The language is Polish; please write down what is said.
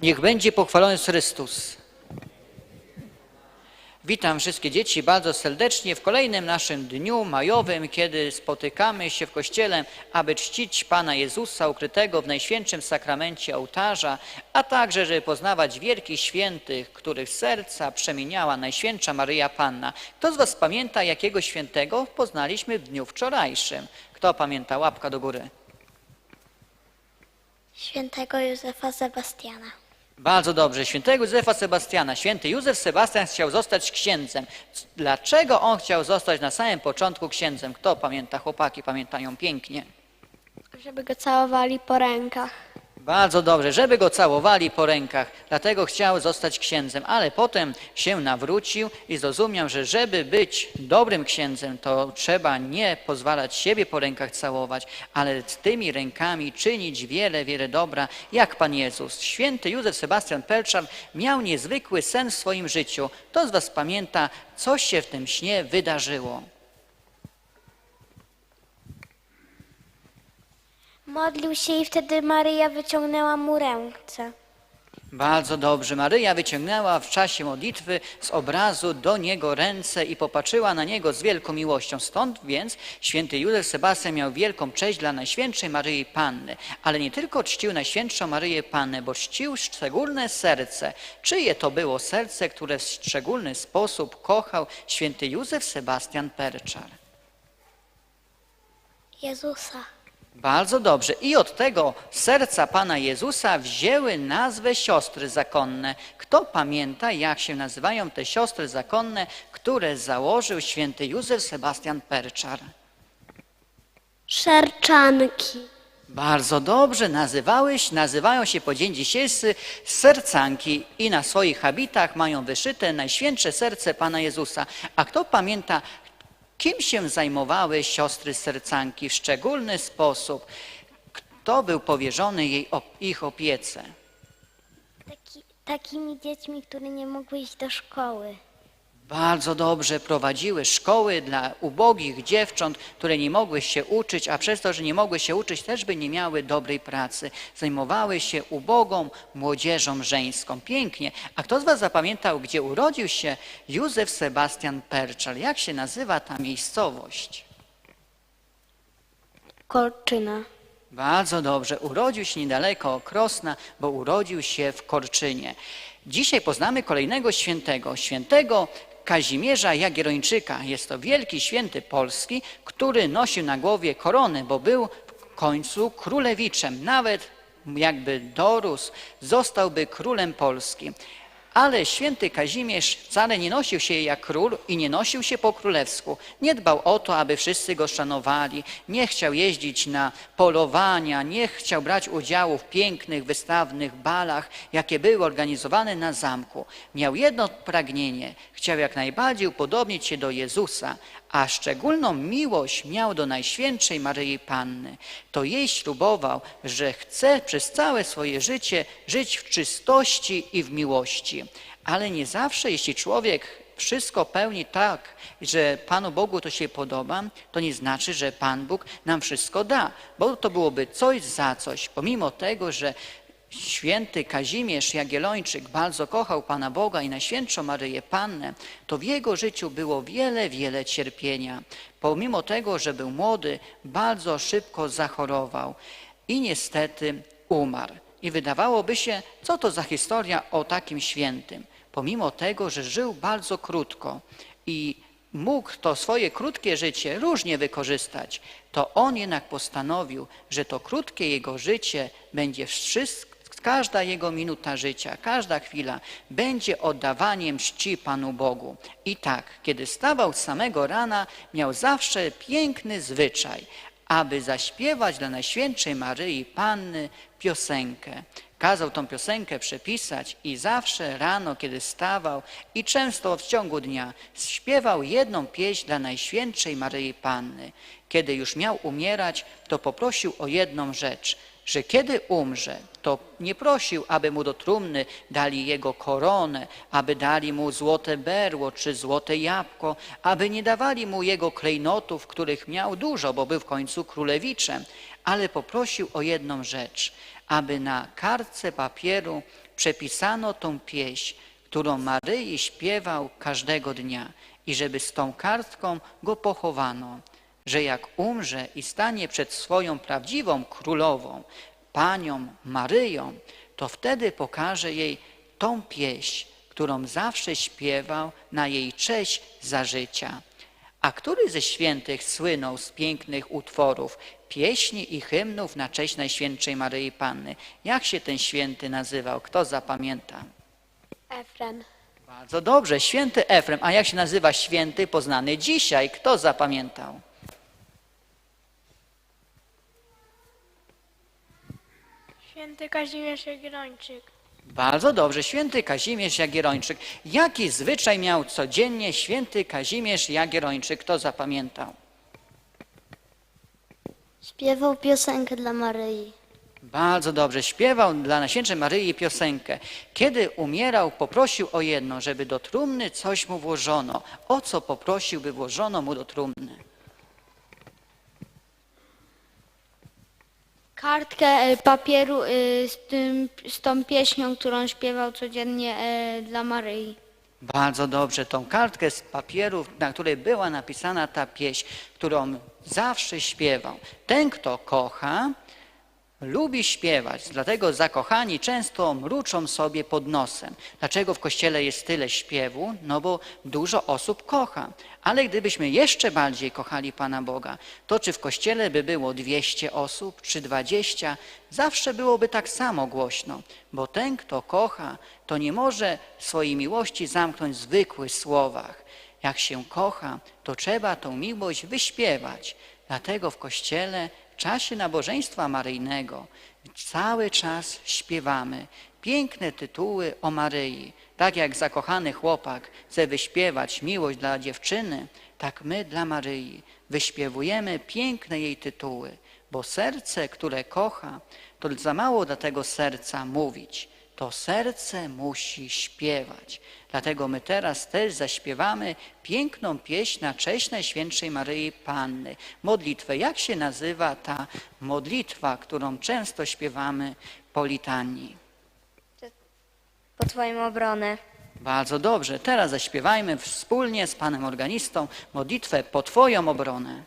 Niech będzie pochwalony Chrystus. Witam wszystkie dzieci bardzo serdecznie w kolejnym naszym dniu majowym, kiedy spotykamy się w kościele, aby czcić Pana Jezusa ukrytego w Najświętszym Sakramencie ołtarza, a także, żeby poznawać wielkich świętych, których serca przemieniała Najświętsza Maryja Panna. Kto z Was pamięta, jakiego świętego poznaliśmy w dniu wczorajszym? Kto pamięta? Łapka do góry. Świętego Józefa Sebastiana. Bardzo dobrze. Świętego Józefa Sebastiana. Święty Józef Sebastian chciał zostać księdzem. Dlaczego on chciał zostać na samym początku księdzem? Kto pamięta? Chłopaki pamiętają pięknie. Żeby go całowali po rękach. Bardzo dobrze, żeby go całowali po rękach, dlatego chciał zostać księdzem, ale potem się nawrócił i zrozumiał, że żeby być dobrym księdzem, to trzeba nie pozwalać siebie po rękach całować, ale tymi rękami czynić wiele, wiele dobra, jak Pan Jezus. Święty Józef Sebastian Pelczar miał niezwykły sen w swoim życiu. Kto z Was pamięta, co się w tym śnie wydarzyło? Modlił się i wtedy Maryja wyciągnęła mu ręce. Bardzo dobrze. Maryja wyciągnęła w czasie modlitwy z obrazu do niego ręce i popatrzyła na niego z wielką miłością. Stąd więc święty Józef Sebastian miał wielką cześć dla Najświętszej Maryi Panny. Ale nie tylko czcił Najświętszą Maryję Pannę, bo czcił szczególne serce. Czyje to było serce, które w szczególny sposób kochał święty Józef Sebastian Perczar? Jezusa. Bardzo dobrze. I od tego serca Pana Jezusa wzięły nazwę siostry zakonne. Kto pamięta, jak się nazywają te siostry zakonne, które założył święty Józef Sebastian Perczar? Szerczanki. Bardzo dobrze nazywałeś, nazywają się po dzień dzisiejszy sercanki i na swoich habitach mają wyszyte Najświętsze Serce Pana Jezusa. A kto pamięta, kim się zajmowały siostry sercanki w szczególny sposób? Kto był powierzony jej, ich opiece? Taki, takimi dziećmi, które nie mogły iść do szkoły. Bardzo dobrze prowadziły szkoły dla ubogich dziewcząt, które nie mogły się uczyć, a przez to, że nie mogły się uczyć, też by nie miały dobrej pracy. Zajmowały się ubogą młodzieżą żeńską. Pięknie. A kto z Was zapamiętał, gdzie urodził się Józef Sebastian Perczal? Jak się nazywa ta miejscowość? Kolczyna. Bardzo dobrze. Urodził się niedaleko Krosna, bo urodził się w Korczynie. Dzisiaj poznamy kolejnego świętego, świętego Kazimierza Jagiellończyka. Jest to wielki święty polski, który nosił na głowie koronę, bo był w końcu królewiczem. Nawet jakby dorósł, zostałby królem Polski. Ale święty Kazimierz wcale nie nosił się jak król i nie nosił się po królewsku. Nie dbał o to, aby wszyscy go szanowali, nie chciał jeździć na polowania, nie chciał brać udziału w pięknych, wystawnych balach, jakie były organizowane na zamku. Miał jedno pragnienie, chciał jak najbardziej upodobnić się do Jezusa, a szczególną miłość miał do Najświętszej Maryi Panny. To jej ślubował, że chce przez całe swoje życie żyć w czystości i w miłości. Ale nie zawsze, jeśli człowiek wszystko pełni tak, że Panu Bogu to się podoba, to nie znaczy, że Pan Bóg nam wszystko da, bo to byłoby coś za coś. Pomimo tego, że Święty Kazimierz Jagiellończyk bardzo kochał Pana Boga i Najświętszą Maryję Pannę, to w jego życiu było wiele, wiele cierpienia. Pomimo tego, że był młody, bardzo szybko zachorował i niestety umarł. I wydawałoby się, co to za historia o takim świętym. Pomimo tego, że żył bardzo krótko i mógł to swoje krótkie życie różnie wykorzystać, to on jednak postanowił, że to krótkie jego życie będzie wszystko, każda jego minuta życia, każda chwila będzie oddawaniem czci Panu Bogu. I tak, kiedy stawał samego rana, miał zawsze piękny zwyczaj, aby zaśpiewać dla Najświętszej Maryi Panny piosenkę. Kazał tą piosenkę przepisać i zawsze rano, kiedy stawał i często w ciągu dnia śpiewał jedną pieśń dla Najświętszej Maryi Panny. Kiedy już miał umierać, to poprosił o jedną rzecz, że kiedy umrze, to nie prosił, aby mu do trumny dali jego koronę, aby dali mu złote berło czy złote jabłko, aby nie dawali mu jego klejnotów, których miał dużo, bo był w końcu królewiczem, ale poprosił o jedną rzecz, aby na kartce papieru przepisano tą pieśń, którą Maryi śpiewał każdego dnia i żeby z tą kartką go pochowano, że jak umrze i stanie przed swoją prawdziwą królową, panią Maryją, to wtedy pokaże jej tą pieśń, którą zawsze śpiewał na jej cześć za życia. A który ze świętych słynął z pięknych utworów, pieśni i hymnów na cześć Najświętszej Maryi Panny? Jak się ten święty nazywał? Kto zapamięta? Efrem. Bardzo dobrze, święty Efrem. A jak się nazywa święty poznany dzisiaj? Kto zapamiętał? Święty Kazimierz Jagiellończyk. Bardzo dobrze, święty Kazimierz Jagierończyk. Jaki zwyczaj miał codziennie święty Kazimierz Jagierończyk? Kto zapamiętał? Śpiewał piosenkę dla Maryi. Bardzo dobrze. Śpiewał dla Najświętszej Maryi piosenkę. Kiedy umierał, poprosił o jedno, żeby do trumny coś mu włożono. O co poprosił, by włożono mu do trumny? Kartkę e, papieru e, z, tym, z tą pieśnią, którą śpiewał codziennie e, dla Maryi. Bardzo dobrze. Tą kartkę z papieru, na której była napisana ta pieśń, którą zawsze śpiewał. Ten, kto kocha, lubi śpiewać, dlatego zakochani często mruczą sobie pod nosem. Dlaczego w kościele jest tyle śpiewu? No bo dużo osób kocha. Ale gdybyśmy jeszcze bardziej kochali Pana Boga, to czy w kościele by było 200 osób, czy 20, zawsze byłoby tak samo głośno, bo ten, kto kocha, to nie może swojej miłości zamknąć w zwykłych słowach. Jak się kocha, to trzeba tą miłość wyśpiewać. Dlatego w kościele czasie nabożeństwa maryjnego cały czas śpiewamy piękne tytuły o Maryi. Tak jak zakochany chłopak chce wyśpiewać miłość dla dziewczyny, tak my dla Maryi wyśpiewujemy piękne jej tytuły, bo serce, które kocha, to za mało dla tego serca mówić. To serce musi śpiewać. Dlatego my teraz też zaśpiewamy piękną pieśń na cześć Najświętszej Maryi Panny. Modlitwę. Jak się nazywa ta modlitwa, którą często śpiewamy po litanii? Po Twoją obronę. Bardzo dobrze. Teraz zaśpiewajmy wspólnie z Panem Organistą modlitwę po Twoją obronę.